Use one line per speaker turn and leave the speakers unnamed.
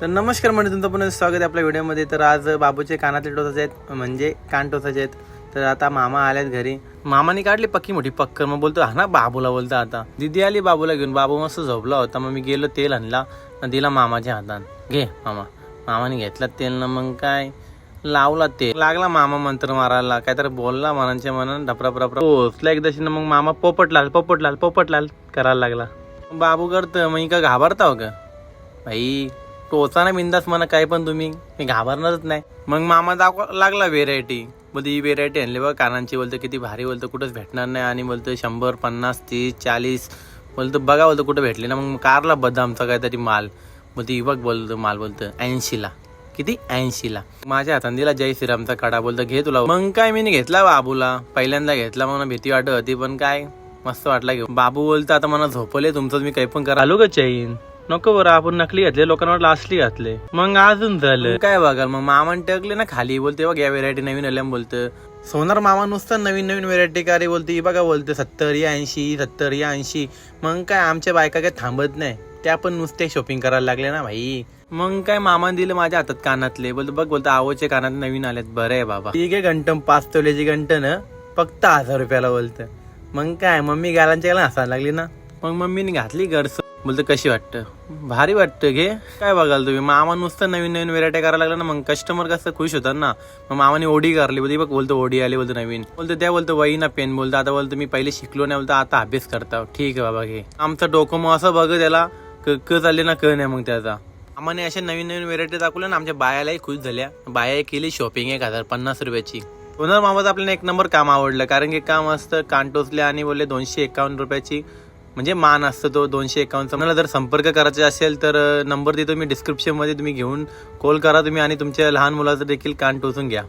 तर नमस्कार म्हणजे तुमचं पुन्हा स्वागत आहे आपल्या व्हिडिओमध्ये. तर आज बाबूचे कानातले टोचाचे आहेत म्हणजे कान टोचाचे आहेत. तर आता मामा आल्यात घरी. मामाने काढली पक्की मोठी पक्कर मग बोलतो हा ना बाबूला बोलतो आता. दिदी आली बाबूला घेऊन. बाबू मस्त झोपला होता मग मी गेलो तेल आणला दिला मामाच्या हातात. घे मामा. मामाने घेतला तेल ना मग काय? लावला तेल. लागला मामा मंत्र मारायला काहीतरी बोलला मनांच्या मनानं ढपरा प्रपरा पोचला एकदाशी ना मग मामा पोपटलाल पोपटलाल पोपटलाल करायला लागला. बाबू करतं मग का घाबरता हो का? भाई टोचाना बिंदास म्हणा काय पण तुम्ही. मी घाबरणारच नाही. मग मामा दाखवा लागला व्हेरायटी बोलते ही व्हेरायटी आणली बघा कानांची बोलतो किती भारी बोलतो कुठंच भेटणार नाही. आणि बोलतो शंभर पन्नास तीस चाळीस. बोलतो बघा बोलतो कुठं भेटली ना मग कारला बदामचा काहीतरी माल. बोलतो ही बघ बोलतो माल बोलतो ऐंशीला. किती? ऐंशीला. माझ्या हातात दिला जय श्रीरामचा कडा बोलतो घे तुला. मग काय मी घेतला बाबूला. पहिल्यांदा घेतला मला भीती वाटत होती पण काय? मस्त वाटला घेऊ बाबू बोलतो आता मला झोपले तुमचं मी काही पण करा. आलो का चैन. नको बरं आपण नकली घातले लोकांना लासली घातले. मग अजून झालं. काय बघा मग मामान टाकले ना खाली बोलते बघ या व्हेरायटी नवीन आल्या बोलतं. सोनार मामा नुसतं नवीन नवीन व्हेरायटी का रे बोलते बघा बोलते सत्तर या ऐंशी सत्तर या ऐंशी. मग काय आमच्या बायका काय थांबत नाही. त्या पण नुसते शॉपिंग करायला लागले ना भाई. मग काय मामान दिलं माझ्या हातात कानातले. बोलतो बघ बोलतो आवचे कानात नवीन आलेत. बरं आहे बाबा. ठीक आहे घंटन पाच तोल्याची घंटन फक्त हजार रुपयाला बोलतं. मग काय मम्मी गालांच्या गाला हसायला लागली ना. मग मम्मीने घातली घरच बोलतो कशी वाटतं? भारी वाटतं घे काय बघाल तुम्ही? मामा नुसतं नवीन नवीन व्हेरायटी करायला लागला ना मग कस्टमर कसं खुश होतात ना? मग मामाने ओढी करली बोलते बघ बोलतो ओढी आली बोलतो नवीन. बोलतो त्या बोलतो वही ना पेन. बोलतो आता बोलतो मी पहिले शिकलो नाही. बोलतो आता अभ्यास करता. ठीक आहे बाबा घे आमचं डोकं मग असं बघ त्याला क क चालले ना क नाही मग त्याचा. आम्हाने अशा नवीन नवीन व्हेरायटी दाखवल्या ना आमच्या बायालाही खुश झाल्या. बाया केली शॉपिंग एक हजार पन्नास रुपयाची. पुन्हा मामाचं आपल्याला एक नंबर काम आवडलं. कारण की काम असतं कान टोचले आणि बोलले दोनशे एकावन्न रुपयाची. म्हणजे मान असतो तो दोनशे एकावन्नचा. मला जर संपर्क करायचा असेल तर नंबर देतो मी डिस्क्रिप्शनमध्ये तुम्ही घेऊन कॉल करा तुम्ही आणि तुमच्या लहान मुलाचं देखील कान टोचून घ्या.